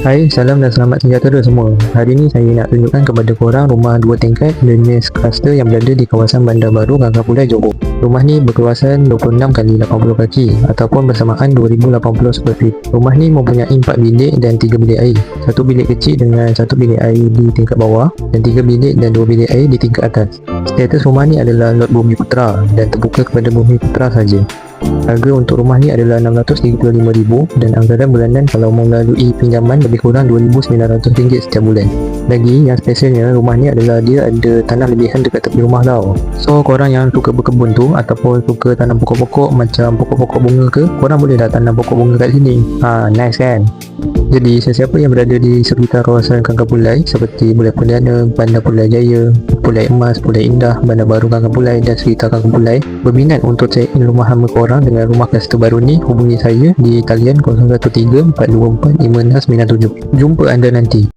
Hai, salam dan selamat sejahtera semua. Hari ini saya nak tunjukkan kepada korang rumah dua tingkat jenis cluster yang berada di kawasan Bandar Baru, Gangga Pulai, Johor. Rumah ni berkeluasan 26 kali 80 kaki ataupun bersamaan 2080 square feet. Rumah ni mempunyai 4 bilik dan 3 bilik air. Satu bilik kecil dengan satu bilik air di tingkat bawah dan 3 bilik dan 2 bilik air di tingkat atas. Status rumah ni adalah lot Bumi Putra dan terbuka kepada Bumi Putra saja. Harga untuk rumah ni adalah RM635,000 dan anggaran bulanan kalau melalui pinjaman lebih kurang RM2,900 setiap bulan. Lagi yang spesialnya rumah ni adalah dia ada tanah lebihan dekat tepi rumah tau. So korang yang suka berkebun tu ataupun suka tanam pokok-pokok macam pokok-pokok bunga ke, korang boleh dah tanam pokok bunga kat sini. Ha, nice kan? Jadi sesiapa yang berada di sekitar kawasan Kangkang Pulai seperti Bulai Perdana, Bandar Pulai Jaya, Pulai Emas, Pulai Indah, Bandar Baru Kangkang Pulai dan sekitar Kangkang Pulai berminat untuk check in rumah hama korang dengan rumah cluster baru ni hubungi saya di talian 013 424 5697. Jumpa anda nanti.